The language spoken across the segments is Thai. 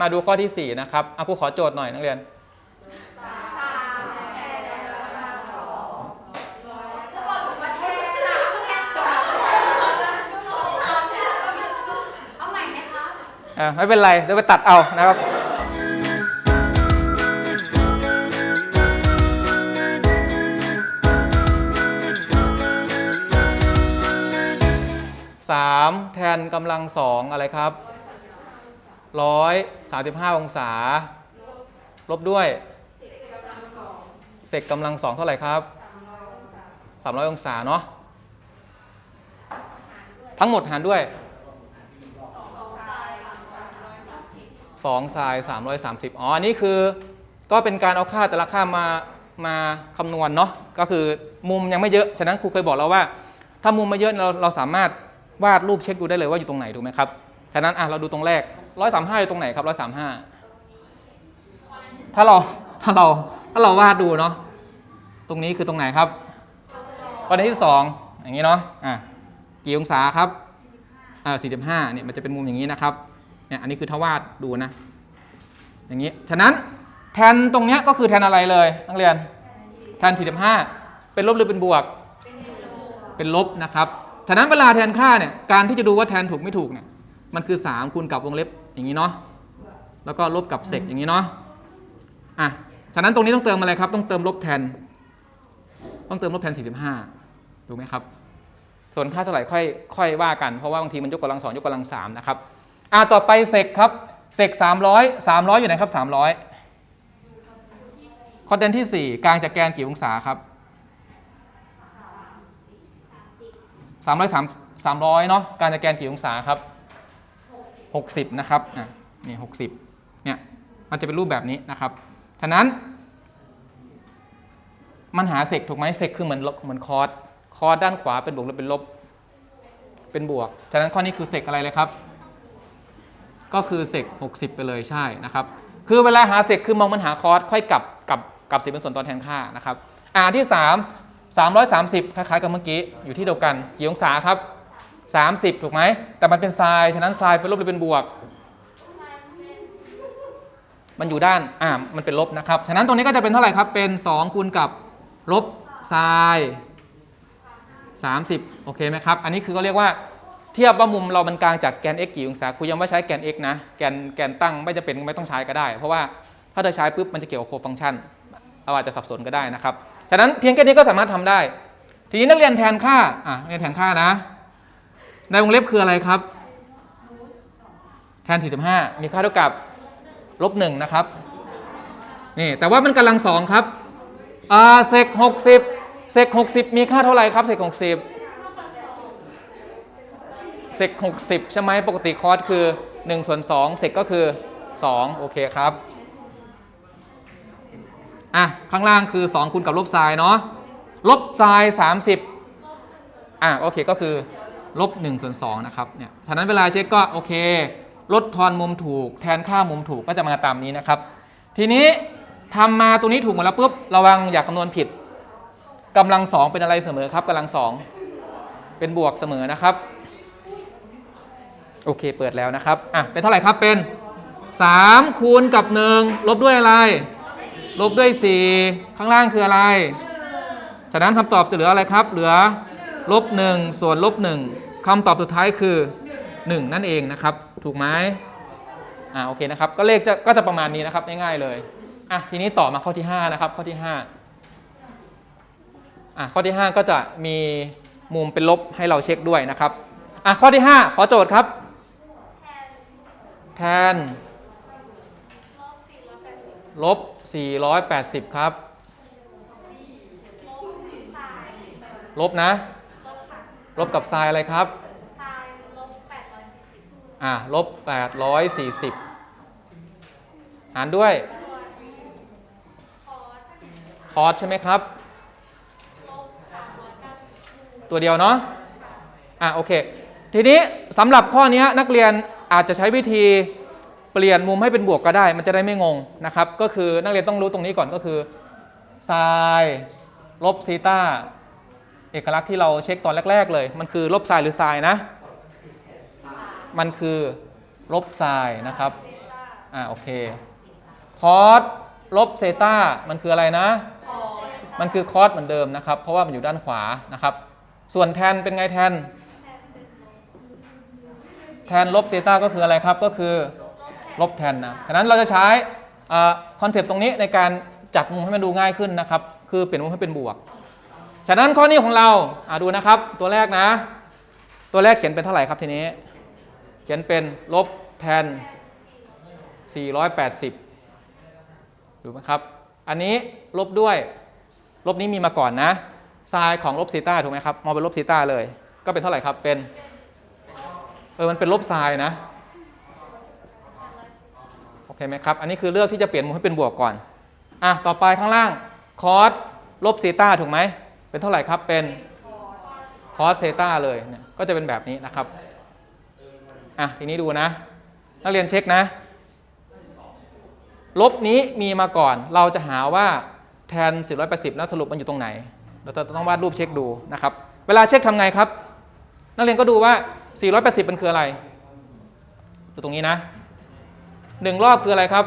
มาดูข้อที่ 4 นะครับเอาผู้ขอโจทย์หน่อยนักเรียนเอาใหม่ไหมคะอ่าไม่เป็นไรเดี๋ยวไปตัดเอานะครับสามแทนกำลังสองอะไรครับ ร้อยสามสิบห้าองศา ลบด้วยเสกกำลังสองเท่าไหร่ครับสามร้อยองศาเนาะทั้งหมดหารด้วย2ทราย330 อ๋อ อันนี้คือก็เป็นการเอาค่าแต่ละค่ามามาคำนวณเนาะ ก็คือมุมยังไม่เยอะ ฉะนั้นครูเคยบอกเราว่า ถ้ามุมม่เยอะเราเราสามารถวาดรูปเช็คดูได้เลยว่าอยู่ตรงไหนถูกไหมครับ ฉะนั้นอะเราดูตรงแรก 135อยู่ตรงไหนครับ135ถ้าเราถ้าเราถ้าเราวาดดูเนาะตรงนี้คือตรงไหนครับประเด็นที่2องอย่างนี้เนาะอะกี่องศาครับอ่า45เนี่ยมันจะเป็นมุมอย่างนี้นะครับเนี่ยอันนี้คือทวาดดูนะ อย่างนี้ฉะนั้นแทนตรงเนี้ยก็คือแทนอะไรเลยนักเรียนแทน45เป็นลบหรือเป็นบวก เป็นลบนะครับฉะนั้นเวลาแทนค่าเนี่ยการที่จะดูว่าแทนถูกไม่ถูกเนี่ยมันคือ 3 คูณกับวงเล็บ อย่างนี้เนาะแล้วก็ลบกับเศษอย่างนี้เนาะอะฉะนั้นตรงนี้ต้องเติมอะไรครับ ต้องเติมลบแทน ต้องเติมลบแทน 45ถูกไหมครับ ส่วนค่าเท่าไหร่ค่อยค่อยว่ากัน เพราะว่าบางทีมันยกกำลังสองยกกำลังสามนะครับอ่าต่อไปเซกครับเซกสามร้อยสามร้อยอยู่ไหนครับสามร้อยคอเดนที่สี่กลางจากแกนกี่องศาครับสามร้อยสามสามร้อยเนาะกลางจากแกนกี่องศาครับ หกสิบนะครับอะนี่หกสิบเนี่ยมันจะเป็นรูปแบบนี้นะครับฉะนั้น มันหาเซกถูกไหมเซกคือเหมือนเหมือนคอร์สคอร์สด้านขวาเป็นบวกหรือเป็นลบ เป็นบวก ฉะนั้นข้อนี้คือเซกอะไรเลยครับ ก็คือเซก60 ไปเลยใช่นะครับ คือเวลาหาเซกคือมองมันหาคอร์สค่อยกลับกับกับสิบเป็นส่วนตอนแทนค่านะครับอ่าที่ 3 330 คล้ายๆกับเมื่อกี้อยู่ที่เดียวกันกี่องศาครับ 30 ถูกไหม แต่มันเป็นไซน์ฉะนั้นไซน์เป็นลบหรือเป็นบวก มันอยู่ด้าน อ่า มันเป็นลบนะครับ ฉะนั้นตรงนี้ก็จะเป็นเท่าไหร่ครับ เป็น 2 คูณกับลบไซน์30 โอเคไหมครับ อันนี้คือก็เรียกว่าเทียบว่ามุมเรามันกลางจากแกน x กี่องศาครูยังไม่ใช้แกน x นะ แกนแกนตั้งไม่จะเป็นไม่ต้องใช้ก็ได้ เพราะว่าถ้าเธอใช้ปุ๊บมันจะเกี่ยวกับโคฟังชันเราอาจจะสับสนก็ได้นะครับ ฉะนั้นเพียงแค่นี้ก็สามารถทำได้ ทีนี้นักเรียนแทนค่า อะนักเรียนแทนค่านะ ในวงเล็บคืออะไรครับแทน 45 มีค่าเท่ากับลบหนึ่งนะครับนี่แต่ว่ามันกำลังสองครับอ่าเซก60เซก60 มีค่าเท่าไหร่ครับเซก60เซก60 ใช่ไหมปกติคอร์สคือ1ส่วน2เซกก็คือ 2 โอเคครับอะข้างล่างคือ 2คูณกับลบไซน์เนาะลบไซน์30อะโอเคก็คือ ลบ1ส่วน2นะครับเนี่ยฉะนั้นเวลาเช็คก็โอเค ลดทอนมุมถูก แทนค่ามุมถูกก็จะมาตามนี้นะครับ ทีนี้ทำมาตรงนี้ถูกหมดแล้วปุ๊บระวังอย่าคำนวณผิดกำลังสองเป็นอะไรเสมอครับกำลังสองเป็นบวกเสมอนะครับ โอเคเปิดแล้วนะครับอะเป็นเท่าไหร่ครับเป็น 3 คูณกับ 1 ลบด้วยอะไร ลบด้วย 4 ข้างล่างคืออะไร ฉะนั้นคำตอบจะเหลืออะไรครับ เหลือ ลบ1ส่วนลบ1คำตอบสุดท้ายคือ 1 นั่นเองนะครับ ถูกไหมอ่าโอเคนะครับ ก็เลขจะก็จะประมาณนี้นะครับง่ายๆเลยอะทีนี้ต่อมาข้อที่ 5 นะครับ ข้อที่5อะข้อที่ 5 ก็จะมีมุมเป็นลบให้เราเช็คด้วยนะครับอะข้อที่ 5 ขอโจทย์ครับ แทนลบ480 ครับ ลบนะ ลบกับไซน์อะไรครับอะลบ840 หารด้วย คอร์สใช่ไหมครับ ตัวเดียวเนาะอะโอเค ทีนี้สำหรับข้อนี้นักเรียนอาจจะใช้วิธีเปลี่ยนมุมให้เป็นบวกก็ได้ มันจะได้ไม่งงนะครับ ก็คือนักเรียนต้องรู้ตรงนี้ก่อนก็คือไซน์ลบซีตา เอกลักษณ์ที่เราเช็คตอนแรก ๆ เลย มันคือลบไซน์หรือไซน์นะ มันคือลบไซน์นะครับ อ่าโอเค คอสลบเซตามันคืออะไรนะ มันคือคอสเหมือนเดิมนะครับ เพราะว่ามันอยู่ด้านขวานะครับ ส่วนแทนเป็นไงแทน แทนลบเซตาก็คืออะไรครับ ก็คือลบแทนนะ ฉะนั้นเราจะใช้คอนเซปต์ตรงนี้ในการจัดมุมให้มันดูง่ายขึ้นนะครับ คือเปลี่ยนมุมให้เป็นบวก ฉะนั้นข้อนี้ของเราอ่าดูนะครับ ตัวแรกนะ ตัวแรกเขียนเป็นเท่าไหร่ครับทีนี้ เขียนเป็นลบแทน 480 ดูไหมครับ อันนี้ลบด้วย ลบนี้มีมาก่อนนะไซน์ของลบซีต้าถูกไหมครับ มองเป็นลบซีต้าเลย ก็เป็นเท่าไหร่ครับ เป็น เออ มันเป็นลบไซน์นะ โอเคไหมครับ อันนี้คือเลือกที่จะเปลี่ยนมุมให้เป็นบวกก่อน อะ ต่อไปข้างล่าง คอสลบซีต้าถูกไหม เป็นเท่าไหร่ครับเป็นคอสเซต้าเลยเนี่ยก็จะเป็นแบบนี้นะครับอะทีนี้ดูนะ นักเรียนเช็คนะ ลบนี้มีมาก่อน เราจะหาว่าแทน 480นะสรุปมันอยู่ตรงไหน เราจะต้องวาดรูปเช็คดูนะครับ เวลาเช็คทำไงครับ นักเรียนก็ดูว่า 480มันคืออะไรดูตรงนี้นะหนึ่งรอบคืออะไรครับ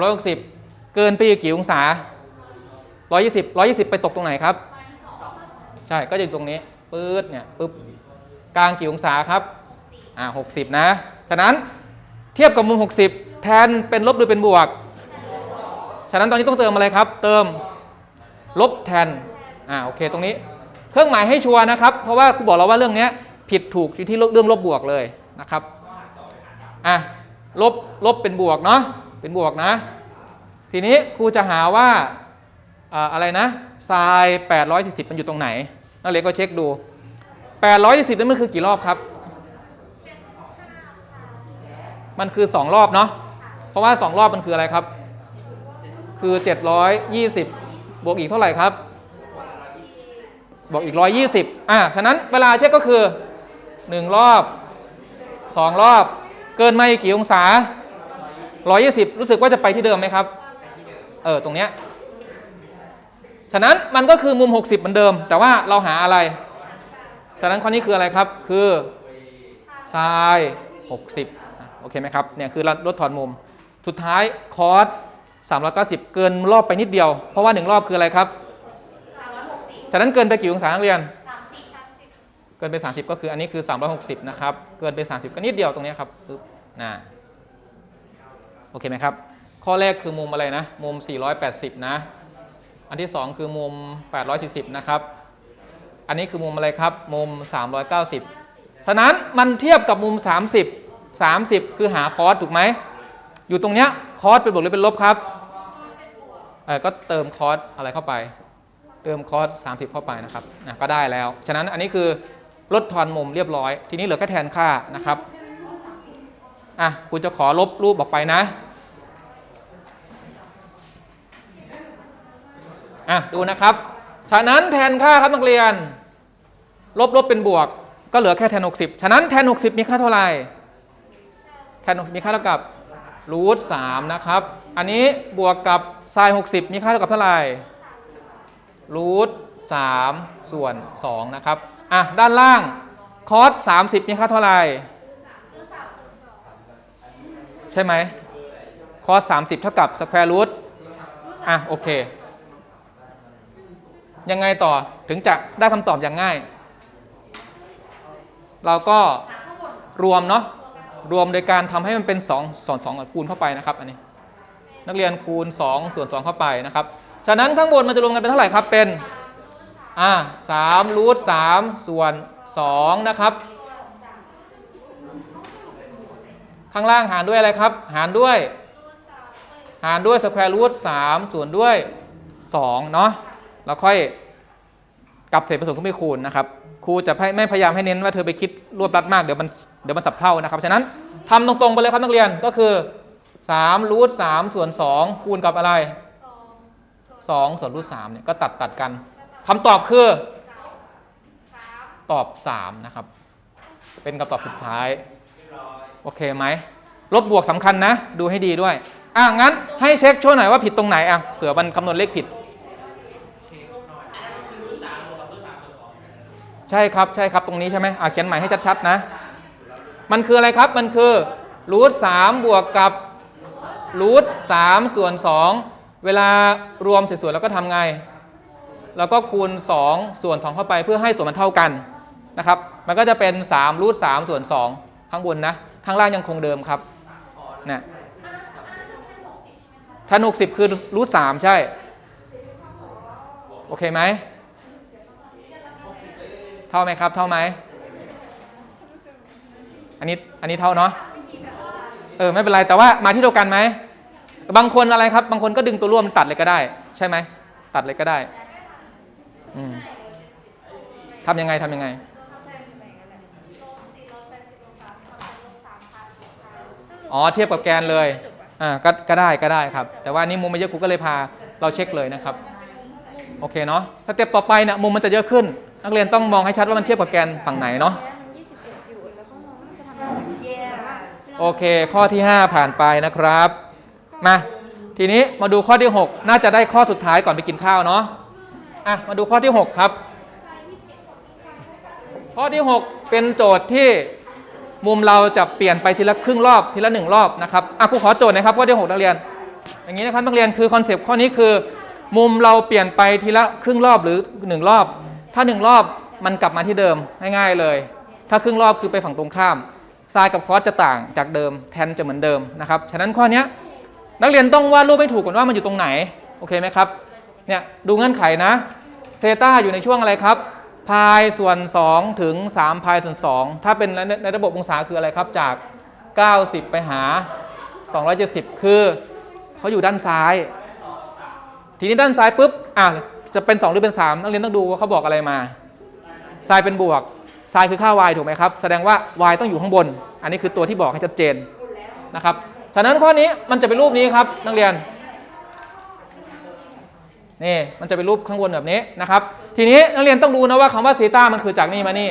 360 เกินไปกี่องศา 120 120ไปตกตรงไหนครับ ใช่ ก็จะอยู่ตรงนี้ ปื๊ดเนี่ย ปึ๊บ กลางกี่องศาครับ อ่า60นะ ฉะนั้นเทียบกับมุม60แทนเป็นลบหรือเป็นบวก ฉะนั้นตอนนี้ต้องเติมอะไรครับ เติมลบแทน อ่า โอเค ตรงนี้ เครื่องหมายให้ชัวร์นะครับ เพราะว่าครูบอกเราว่าเรื่องนี้ผิดถูกอยู่ที่เรื่องลบบวกเลยนะครับ อะ ลบ ลบเป็นบวกเนาะ เป็นบวกนะ ทีนี้ครูจะหาว่า อ่าอะไรนะไซน์840 มันอยู่ตรงไหน นักเรียนก็เช็คดู 840นั้นมันคือกี่รอบครับ มันคือ 2 รอบเนาะ เพราะว่า 2 รอบมันคืออะไรครับ คือ 720 บวกอีกเท่าไหร่ครับ บวกอีก 120 อะฉะนั้นเวลาเช็คก็คือ 1 รอบ 2 รอบ เกินมาอีกกี่องศา 120 รู้สึกว่าจะไปที่เดิมไหมครับ เออ ตรงเนี้ย ฉะนั้นมันก็คือมุม 60 เหมือนเดิม แต่ว่าเราหาอะไร ฉะนั้นข้อนี้คืออะไรครับ คือไซน์60อะโอเคไหมครับ เนี่ยคือลดทอนมุม สุดท้ายคอส390 เกินรอบไปนิดเดียว เพราะว่า 1 รอบคืออะไรครับ ฉะนั้นเกินไปกี่องศานักเรียน เกินไป 30 ก็คืออันนี้คือ 360 นะครับ เกินไป 30 ก็นิดเดียวตรงเนี้ยครับปึ๊บนะโอเคไหมครับ ข้อแรกคือมุมอะไรนะ มุม 480 นะ อันที่ 2 คือมุม 840 นะครับ อันนี้คือมุมอะไรครับ มุม 390ฉะนั้นมันเทียบกับมุม 30 30 คือหาคอสถูกไหม อยู่ตรงเนี้ยคอสเป็นบวกหรือเป็นลบครับเออก็เติมคอสอะไรเข้าไป เติมคอส30 เข้าไปนะครับอะก็ได้แล้ว ฉะนั้นอันนี้คือลดทอนมุมเรียบร้อย ทีนี้เหลือแค่แทนค่านะครับ อะคุณจะขอลบรูปออกไปนะ อะดูนะครับฉะนั้นแทนค่าครับนักเรียน ลบลบเป็นบวก ก็เหลือแค่แทน 60 ฉะนั้นแทน 60 มีค่าเท่าไหร่ แทน 60 มีค่าเท่ากับรูท3นะครับ อันนี้บวกกับไซน์60 มีค่าเท่ากับเท่าไหร่รูท3ส่วน2นะครับ อะ ด้านล่างคอส30มีค่าเท่าไหร่ ใช่ไหมคอส30เท่ากับสแควร์รูทอะ โอเค ยังไงต่อถึงจะได้คำตอบอย่างง่าย เราก็รวมเนาะรวมโดยการทำให้มันเป็น2ส่วน2คูณเข้าไปนะครับอันนี้ นักเรียนคูณ 2 ส่วน 2 เข้าไปนะครับ ฉะนั้นข้างบนมันจะรวมกันเป็นเท่าไหร่ครับเป็นอ่าสามรูทสามส่วน 2 นะครับ ข้างล่างหารด้วยอะไรครับ หารด้วย หารด้วยสแควร์รูทสามส่วนด้วย 2 เนาะ แล้วค่อยกลับเศษผสมขึ้นไปคูณนะครับครูจะไม่พยายามให้เน้นว่าเธอไปคิดรวบรัดมากเดี๋ยวมันเดี๋ยวมันสับเท่านะครับฉะนั้นทำตรงๆไปเลยครับนักเรียนก็คือ3รูทสามส่วน2คูณกับอะไร2ส่วนรูทสามเนี่ยก็ตัดตัดกันคำตอบคือตอบ3นะครับ เป็นคำตอบสุดท้าย โอเคไหมลบบวกสำคัญนะ ดูให้ดีด้วย อะงั้นให้เช็คช่วยหน่อยว่าผิดตรงไหนอะเผื่อมันคำนวณเลขผิด ใช่ครับใช่ครับตรงนี้ใช่ไหมอะเขียนใหม่ให้ชัดๆนะ มันคืออะไรครับมันคือรูทสามบวกกับรูทสามส่วนสองเวลารวมเศษส่วนแล้วก็ทำไง แล้วก็คูณ 2 ส่วน 2 เข้าไปเพื่อให้ส่วนมันเท่ากันนะครับ มันก็จะเป็น3รูท3ส่วน 2 ข้างบนนะ ข้างล่างยังคงเดิมครับนะถ้า60คือรูท3ใช่ โอเคไหม เท่าไหมครับ เท่าไหม อันนี้ อันนี้เท่าเนาะ เออ ไม่เป็นไร แต่ว่ามาที่เดียวกันไหม บางคนอะไรครับ บางคนก็ดึงตัวร่วมตัดเลยก็ได้ ใช่ไหม ตัดเลยก็ได้ อืมทำยังไงทำยังไง อ๋อ เทียบกับแกนเลย อ่า ก็ ก็ได้ ก็ได้ครับ แต่ว่านี่มุมมันเยอะกูก็เลยพา เราเช็คเลยนะครับ โอเคเนาะสเต็ปต่อไปเนี่ยมุมมันจะเยอะขึ้น นักเรียนต้องมองให้ชัดว่ามันเทียบกับแกนฝั่งไหนเนาะโอเค ข้อที่ 5 ผ่านไปนะครับ มาทีนี้มาดูข้อที่ 6 น่าจะได้ข้อสุดท้ายก่อนไปกินข้าวเนาะอะมาดูข้อที่ 6 ครับ ข้อที่ 6 เป็นโจทย์ที่มุมเราจะเปลี่ยนไปทีละครึ่งรอบทีละหนึ่งรอบนะครับอะครูขอโจทย์นะครับข้อที่ 6 นักเรียน อย่างนี้นะครับนักเรียนคือคอนเซปต์ข้อนี้คือ มุมเราเปลี่ยนไปทีละครึ่งรอบหรือหนึ่งรอบ ถ้าหนึ่งรอบมันกลับมาที่เดิมง่ายๆเลย ถ้าครึ่งรอบคือไปฝั่งตรงข้ามไซน์กับคอสจะต่างจากเดิมแทนจะเหมือนเดิมนะครับฉะนั้นข้อนี้นักเรียนต้องวาดรูปให้ถูกก่อนว่ามันอยู่ตรงไหนโอเคไหมครับเนี่ยดูเงื่อนไขนะเซต้าอยู่ในช่วงอะไรครับพายส่วน 2 ถึง 3 พายส่วน 2 ถ้าเป็นในในระบบองศาคืออะไรครับจาก 90 ไปหา 270 คือเขาอยู่ด้านซ้าย ทีนี้ด้านซ้ายปุ๊บอะจะเป็น 2 หรือเป็น 3 นักเรียนต้องดูว่าเขาบอกอะไรมาซ้ายเป็นบวกซ้ายคือค่า y ถูกไหมครับ แสดงว่า y ต้องอยู่ข้างบน อันนี้คือตัวที่บอกให้ชัดเจนนะครับฉะนั้นข้อนี้มันจะเป็นรูปนี้ครับนักเรียนนี่มันจะเป็นรูปข้างบนแบบนี้นะครับ ทีนี้นักเรียนต้องรู้นะว่าคำว่าซีต้ามันคือจากนี่มานี่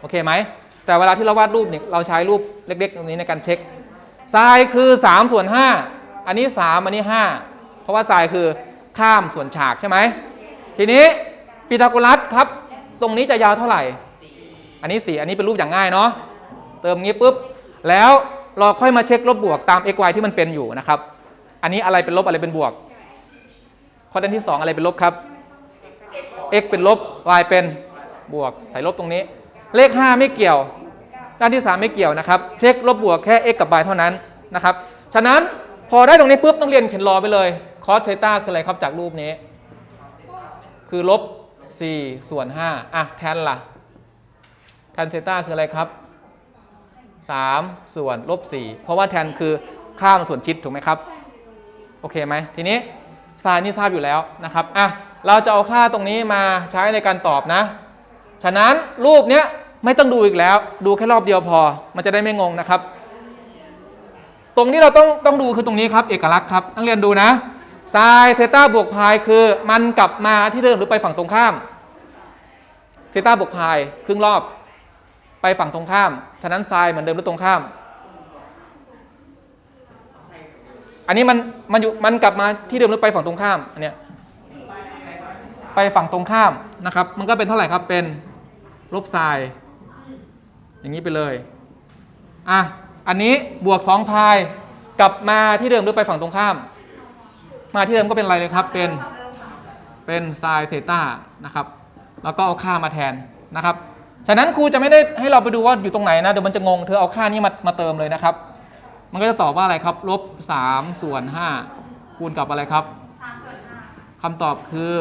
โอเคไหมแต่เวลาที่เราวาดรูปเนี่ยเราใช้รูปเล็กๆตรงนี้ในการเช็คทรายคือ3ส่วน5อันนี้ 3 อันนี้ 5 เพราะว่าทรายคือข้ามส่วนฉากใช่ไหมทีนี้พีทาโกรัสครับ ตรงนี้จะยาวเท่าไหร่ อันนี้4อันนี้เป็นรูปอย่างง่ายเนาะเติมงี้ปุ๊บ แล้วเราค่อยมาเช็คลบบวกตาม x y ที่มันเป็นอยู่นะครับ อันนี้อะไรเป็นลบอะไรเป็นบวกข้อด้านที่2อะไรเป็นลบครับ x เป็นลบ y เป็นบวกใส่ลบตรงนี้ เลข 5 ไม่เกี่ยว ด้านที่ 3 ไม่เกี่ยวนะครับ เช็คลบบวกแค่ x กับ y เท่านั้นนะครับ ฉะนั้นพอได้ตรงนี้ปุ๊บต้องเรียนเขียนรอไปเลย คอสเทต้าคืออะไรครับจากรูปนี้ คือลบ4ส่วน5อะแทนล่ะ แทนเซต้าคืออะไรครับ 3 ส่วนลบ4เพราะว่าแทนคือข้ามส่วนชิดถูกไหมครับ โอเคไหมทีนี้ไซน์นี่ทราบอยู่แล้วนะครับอะเราจะเอาค่าตรงนี้มาใช้ในการตอบนะ ฉะนั้นรูปเนี้ยไม่ต้องดูอีกแล้ว ดูแค่รอบเดียวพอ มันจะได้ไม่งงนะครับ ตรงนี้เราต้องต้องดูคือตรงนี้ครับ เอกลักษณ์ครับนักเรียนดูนะ ไซน์เซต้าบวกพายคือมันกลับมาที่เดิมหรือไปฝั่งตรงข้ามเซต้าบวกพายครึ่งรอบ ไปฝั่งตรงข้าม ฉะนั้นไซน์เหมือนเดิมหรือตรงข้าม อันนี้มันมันอยู่มันกลับมาที่เดิมหรือไปฝั่งตรงข้ามอันเนี้ยไปฝั่งตรงข้ามนะครับ มันก็เป็นเท่าไหร่ครับเป็นลบไซน์อย่างนี้ไปเลยอะอันนี้บวก2พายกลับมาที่เดิมหรือไปฝั่งตรงข้าม มาที่เดิมก็เป็นอะไรเลยครับ เป็นเป็นไซน์เทต้านะครับ แล้วก็เอาค่ามาแทนนะครับ ฉะนั้นครูจะไม่ได้ให้เราไปดูว่าอยู่ตรงไหนนะ เดี๋ยวมันจะงง เธอเอาค่านี้มามาเติมเลยนะครับ มันก็จะตอบว่าอะไรครับ ลบ3ส่วน5คูณกับอะไรครับคำตอบคือ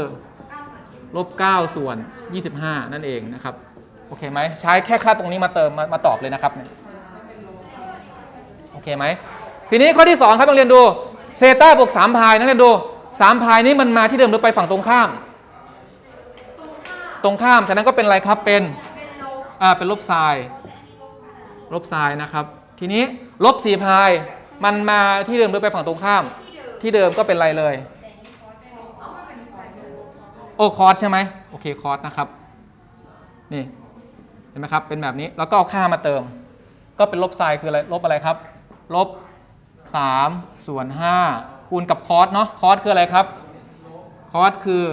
ลบ9ส่วน 25 นั่นเองนะครับ โอเคไหม ใช้แค่ค่าตรงนี้มาเติมมามาตอบเลยนะครับ โอเคไหม ทีนี้ข้อที่ 2 ครับนักเรียนดู เซต้าบวก3พายนักเรียนดู3พายนี้มันมาที่เดิมหรือไปฝั่งตรงข้าม ตรงข้าม ฉะนั้นก็เป็นอะไรครับ เป็น อ่า เป็นลบไซน์ลบไซน์นะครับ ทีนี้ลบสี่พาย มันมาที่เดิมหรือไปฝั่งตรงข้าม ที่เดิมก็เป็นอะไรเลย โอ้คอร์สใช่ไหมโอเคคอร์สนะครับ นี่ เห็นไหมครับ เป็นแบบนี้ แล้วก็เอาค่ามาเติม ก็เป็นลบไซน์คืออะไร ลบอะไรครับ ลบ 3 ส่วน 5 คูณกับคอสเนาะคอสคืออะไรครับ คอสคือ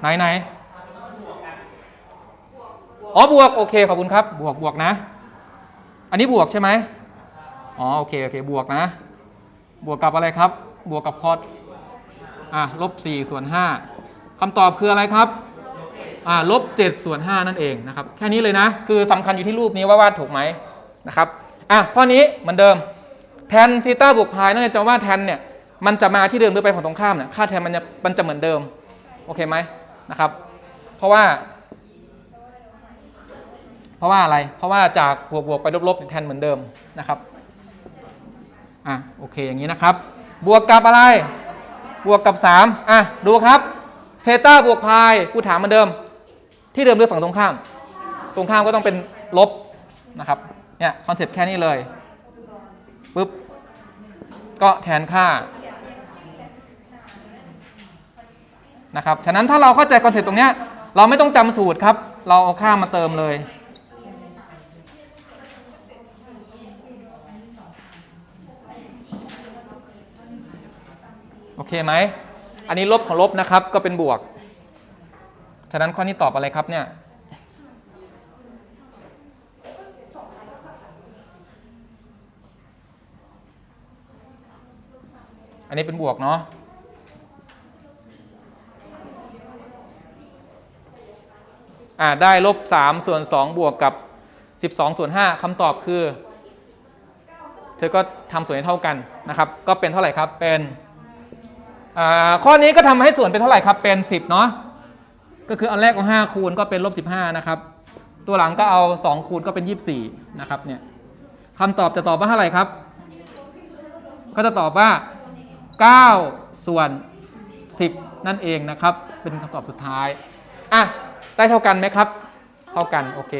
ไหนไหนอ๋อบวก โอเค ขอบคุณครับ บวกบวกนะ อันนี้บวกใช่ไหมอ๋อโอเคโอเคบวกนะ บวกกับอะไรครับ บวกกับคอสอะลบ4ส่วน5คำตอบคืออะไรครับอ่าลบ7ส่วน5นั่นเองนะครับ แค่นี้เลยนะ คือสำคัญอยู่ที่รูปนี้ว่าวาดถูกไหมนะครับ อะ ข้อนี้เหมือนเดิม แทนซีต้าบวกพายนั่นเองจะว่าแทนเนี่ยมันจะมาที่เดิมหรือไปฝั่งตรงข้ามเนี่ยค่าแทนมันจะมันจะเหมือนเดิมโอเคไหมนะครับ เพราะว่า เพราะว่าอะไร เพราะว่าจากบวกบวกไปลบๆแทนเหมือนเดิมนะครับอะโอเคอย่างนี้นะครับ บวกกับอะไร บวกกับ 3 อะดูครับเซต้าบวกพายกูถามเหมือนเดิม ที่เดิมหรือฝั่งตรงข้าม ตรงข้ามก็ต้องเป็นลบนะครับเนี่ยคอนเซ็ปต์แค่นี้เลย ปุ๊บ ก็แทนค่านะครับ ฉะนั้นถ้าเราเข้าใจคอนเซ็ปต์ตรงเนี้ยเราไม่ต้องจำสูตรครับ เราเอาค่ามาเติมเลยโอเคไหม อันนี้ลบของลบนะครับก็เป็นบวก ฉะนั้นข้อนี้ตอบอะไรครับเนี่ย อันนี้เป็นบวกเนาะอ่าได้ลบ3ส่วน2บวกกับ 12 ส่วน5คำตอบคือ เธอก็ทำส่วนให้เท่ากันนะครับ ก็เป็นเท่าไหร่ครับเป็นอ่าข้อนี้ก็ทำให้ส่วนเป็นเท่าไหร่ครับเป็น 10 เนาะก็คืออันแรกเอา5คูณก็เป็นลบ15นะครับ ตัวหลังก็เอา 2 คูณก็เป็น 24 นะครับเนี่ยคำตอบจะตอบว่าเท่าไหร่ครับ ก็จะตอบว่า 9 ส่วน 10 นั่นเองนะครับ เป็นคำตอบสุดท้าย อะ ได้เท่ากันไหมครับ เท่ากัน โอเค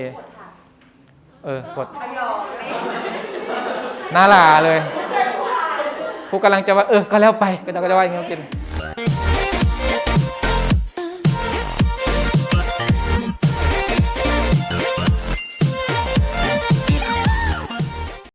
เออกดน่าลาเลยครูกำลังจะว่า เออ ก็แล้วไปก็จะว่าอย่างนี้กิน